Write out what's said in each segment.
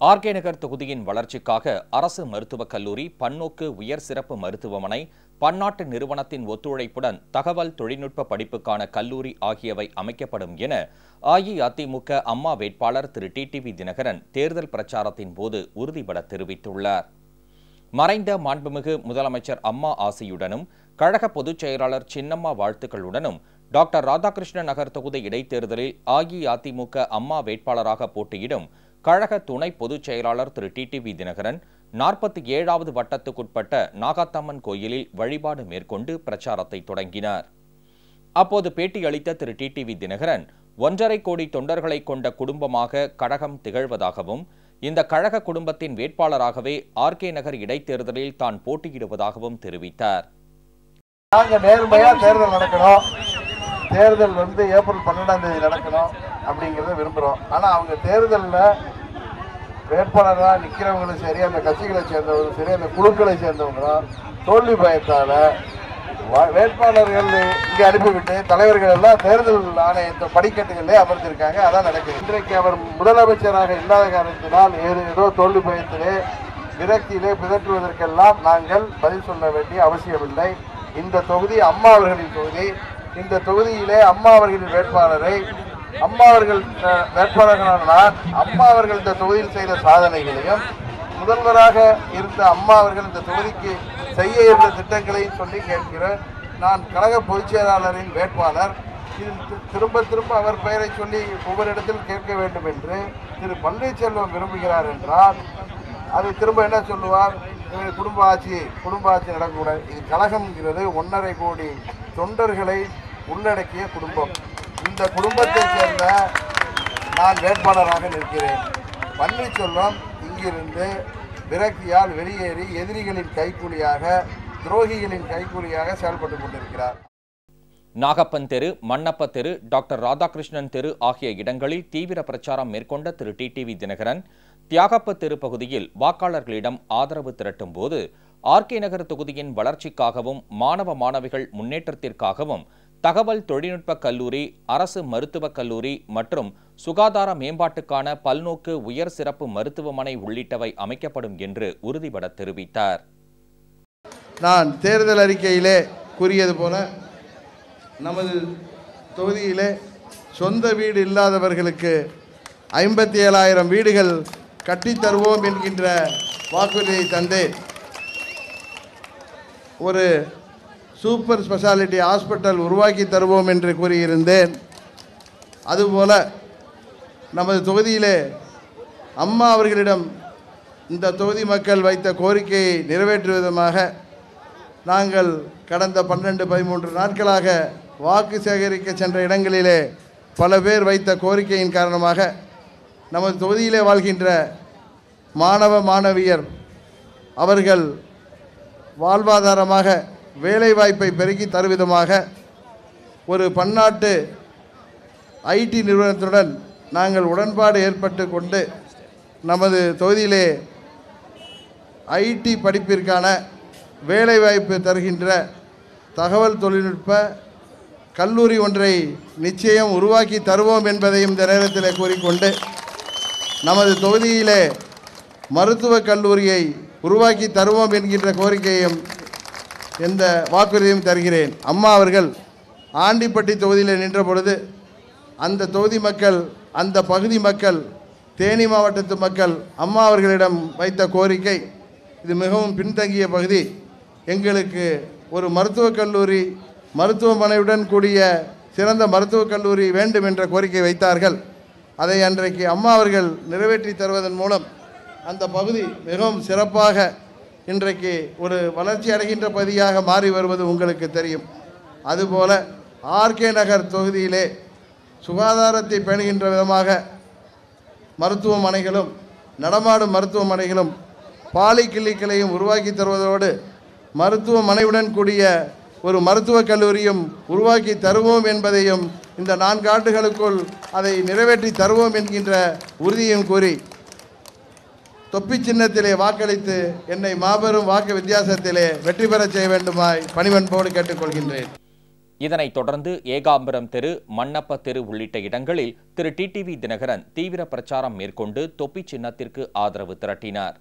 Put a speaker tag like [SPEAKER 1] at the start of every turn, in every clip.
[SPEAKER 1] RK நகர் தொகுதியின் வளர்ச்சிக்காக அரசு மருத்துவக் கல்லூரி பன்னோக்கு உயர் சிறப்பு மருத்துவமனை பன்னாட்டு நிறுவனத்தின் ஒத்துழைப்புடன் தகவல் தொழில்நுட்ப படிப்புக்கான கல்லூரி ஆகியவை அமைக்கப்படும் என அஇஅதிமுக அம்மா வேட்பாளர் திரு. டிடிவி தினகரன் தேர்தல் பிரச்சாரத்தின் போது உறுதிபட தெரிவித்துள்ளார். மறைந்த மாண்புமிகு முதலமைச்சர் அம்மா ஆசையுடனும் கழக பொதுச் செயலாளர் சின்னம்மா வாழ்த்துக்களுடனும் டாக்டர் ராதாகிருஷ்ணன் நகர் தொகுதி இடைத்தேர்தலில் அஇஅதிமுக அம்மா வேட்பாளராக போட்டியிடும் கழக துணை பொதுச் செயலாளர் திரு டிடிவி தினகரன் நாற்பத்தி ஏழாவது வட்டத்துக்குட்பட்ட நாகாத்தம்மன் கோயிலில் வழிபாடு மேற்கொண்டு பிரச்சாரத்தை தொடங்கினார். அப்போது பேட்டியளித்த திரு டிடிவி தினகரன் ஒன்றரை கோடி தொண்டர்களை கொண்ட குடும்பமாக கழகம் திகழ்வதாகவும் இந்த கழக குடும்பத்தின் வேட்பாளராகவே ஆர்கே நகர் இடைத்தேர்தலில் தான் போட்டியிடுவதாகவும் தெரிவித்தார்.
[SPEAKER 2] நாங்கள் நேர்மையா தேர்தல் நடக்கணும். தேர்தல் வந்து ஏப்ரல் பன்னெண்டாம் தேதி நடக்கணும் அப்படிங்கறத விரும்புறோம். ஆனா அவங்க தேர்தலில் வேட்பாளராக நிற்கிறவங்களும் சரி அந்த கட்சிகளை சேர்ந்தவங்களும் சரி அந்த குழுக்களை சேர்ந்தவங்களும் தோல்வி பயத்தால் வேட்பாளர்கள் இங்கே அனுப்பிவிட்டு தலைவர்கள் எல்லாம் தேர்தல் ஆணையத்தை படிக்கட்டுகளே அமர்ந்திருக்காங்க அதான் நடக்குது. இன்றைக்கு அவர் முதலமைச்சராக இல்லாத காரணத்தினால் ஏதோ ஏதோ தோல்வி பயத்திலே விரக்தியிலே பிதற்றுவதற்கெல்லாம் நாங்கள் பதில் சொல்ல வேண்டிய அவசியமில்லை. இந்த தொகுதி அம்மா அவர்களின் தொகுதி. இந்த தொகுதியிலே அம்மா அவர்களின் வேட்பாளரை அம்மா அவர்கள் அஹ், வேட்பாளர்களான நான் அம்மா அவர்கள் இந்த தொகுதியில் செய்த சாதனைகளையும் முதல்வராக இருந்த அம்மா அவர்கள் இந்த தொகுதிக்கு செய்ய இருந்த திட்டங்களையும் சொல்லி கேட்கிறேன் நான் கழக பொதுச் செயலாளரின் வேட்பாளர். இதில் திரும்ப திரும்ப அவர் பெயரை சொல்லி ஒவ்வொரு இடத்தில் கேட்க வேண்டும் என்று திரு பன்னீர்செல்வம் விரும்புகிறார் என்றால் அது திரும்ப என்ன சொல்லுவார்? குடும்ப ஆட்சி குடும்ப ஆட்சி நடக்கக்கூடாது. இது கழகம்ங்கிறது ஒன்றரை கோடி தொண்டர்களை உள்ளடக்கிய குடும்பம். இந்த குடும்பத்தைச் சேர்ந்த நான் வேட்பாளராக நிற்கிறேன். பன்னீர்செல்வம் இங்கிருந்து விரக்தியால் வெளியேறி எதிரிகளின் கைக்கூலியாக துரோகிகளின் கைக்கூலியாக செயல்பட்டு கொண்டிருக்கிறார்.
[SPEAKER 1] நாகப்பன் தெரு மன்னப்ப தெரு டாக்டர் ராதாகிருஷ்ணன் தெரு ஆகிய இடங்களில் தீவிர பிரச்சாரம் மேற்கொண்ட திரு டிடிவி தினகரன் தியாகப்ப தெரு பகுதியில் வாக்காளர்களிடம் ஆதரவு திரட்டும் போது ஆர்கே நகர் தொகுதியின் வளர்ச்சிக்காகவும் மாணவ மாணவிகள் முன்னேற்றத்திற்காகவும் தகவல் தொழில்நுட்ப கல்லூரி அரசு மருத்துவக் கல்லூரி மற்றும் சுகாதார மேம்பாட்டுக்கான பல்நோக்கு உயர் சிறப்பு மருத்துவமனை உள்ளிட்டவை அமைக்கப்படும் என்று உறுதிபட தெரிவித்தார்.
[SPEAKER 2] நான் தேர்தல் அறிக்கையிலே கூறியது போல நமது தொகுதியிலே சொந்த வீடு இல்லாதவர்களுக்கு ஐம்பத்தி ஏழாயிரம் வீடுகள் கட்டித்தருவோம் என்கின்ற வாக்குறுதியை தந்தேன். ஒரு சூப்பர் ஸ்பெஷாலிட்டி ஹாஸ்பிட்டல் உருவாக்கி தருவோம் என்று கூறியிருந்தேன். அதுபோல நமது தொகுதியிலே அம்மா அவர்களிடம் இந்த தொகுதி மக்கள் வைத்த கோரிக்கையை நிறைவேற்றும் விதமாக நாங்கள் கடந்த பன்னெண்டு பதிமூன்று நாட்களாக வாக்கு சேகரிக்க சென்ற இடங்களிலே பல பேர் வைத்த கோரிக்கையின் காரணமாக நமது தொகுதியிலே வாழ்கின்ற மாணவ மாணவியர் அவர்கள் வாழ்வாதாரமாக வேலைவாய்ப்பை பெருக்கி தருவிதமாக ஒரு பன்னாட்டு ஐடி நிறுவனத்துடன் நாங்கள் உடன்பாடு ஏற்பட்டு கொண்டு நமது தொகுதியிலே ஐடி படிப்பிற்கான வேலைவாய்ப்பு தருகின்ற தகவல் தொழில்நுட்ப கல்லூரி ஒன்றை நிச்சயம் உருவாக்கி தருவோம் என்பதையும் இந்த நேரத்தில் கூறிக்கொண்டு நமது தொகுதியிலே மருத்துவக் கல்லூரியை உருவாக்கி தருவோம் என்கின்ற கோரிக்கையும் எந்த வாக்குறுதியும் தருகிறேன். அம்மா அவர்கள் ஆண்டிப்பட்டி தொகுதியில் நின்ற பொழுது அந்த தொகுதி மக்கள் அந்த பகுதி மக்கள் தேனி மாவட்டத்து மக்கள் அம்மா அவர்களிடம் வைத்த கோரிக்கை இது மிகவும் பின்தங்கிய பகுதி. எங்களுக்கு ஒரு மருத்துவக் கல்லூரி மருத்துவமனையுடன் கூடிய சிறந்த மருத்துவக் கல்லூரி வேண்டும் என்ற கோரிக்கை வைத்தார்கள். அதை அன்றைக்கு அம்மா அவர்கள் நிறைவேற்றி தருவதன் மூலம் அந்த பகுதி மிகவும் சிறப்பாக இன்றைக்கு ஒரு வளர்ச்சி அடைகின்ற பகுதியாக மாறி வருவது உங்களுக்கு தெரியும். அதுபோல ஆர்கே நகர் தொகுதியிலே சுகாதாரத்தை பேணுகின்ற விதமாக மருத்துவமனைகளும் நடமாடும் மருத்துவமனைகளும் பாலி கிளிக்களையும் உருவாக்கி தருவதோடு மருத்துவமனையுடன் கூடிய ஒரு மருத்துவக் கல்லூரியும் உருவாக்கி தருவோம் என்பதையும் இந்த நான்கு ஆண்டுகளுக்குள் அதை நிறைவேற்றி தருவோம் என்கின்ற உறுதியும் கூறி தொப்பி சின்னத்திலே வாக்களித்து என்னை மாபெரும் வாக்கு வித்தியாசத்திலே வெற்றி பெற செய்ய வேண்டுமாய் பணிவன்போடு கேட்டுக்கொள்கின்றேன்.
[SPEAKER 1] இதனைத் தொடர்ந்து ஏகாம்பரம் தெரு மன்னப்ப தெரு உள்ளிட்ட இடங்களில் திரு. டிடிவி தினகரன் தீவிர பிரச்சாரம் மேற்கொண்டு தொப்பி சின்னத்திற்கு ஆதரவு திரட்டினார்.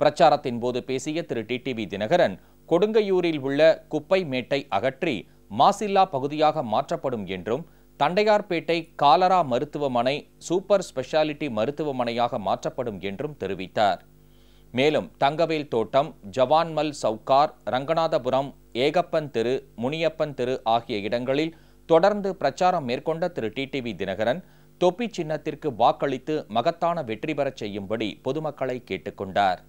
[SPEAKER 1] பிரச்சாரத்தின் போது பேசிய திரு. டிடிவி தினகரன் கொடுங்கையூரில் உள்ள குப்பை மேட்டை அகற்றி மாசில்லா பகுதியாக மாற்றப்படும் என்றும் தண்டையார்பேட்டை காலரா மருத்துவமனை சூப்பர் ஸ்பெஷாலிட்டி மருத்துவமனையாக மாற்றப்படும் என்றும் தெரிவித்தார். மேலும் தங்கவேல் தோட்டம் ஜவான்மல் சவுகார் ரங்கநாதபுரம் ஏகப்பன் தெரு முனியப்பன் தெரு ஆகிய இடங்களில் தொடர்ந்து பிரச்சாரம் மேற்கொண்ட திரு. டிடிவி தினகரன் தொப்பி சின்னத்திற்கு வாக்களித்து மகத்தான வெற்றி பெறச் செய்யும்படி பொதுமக்களை கேட்டுக்கொண்டார்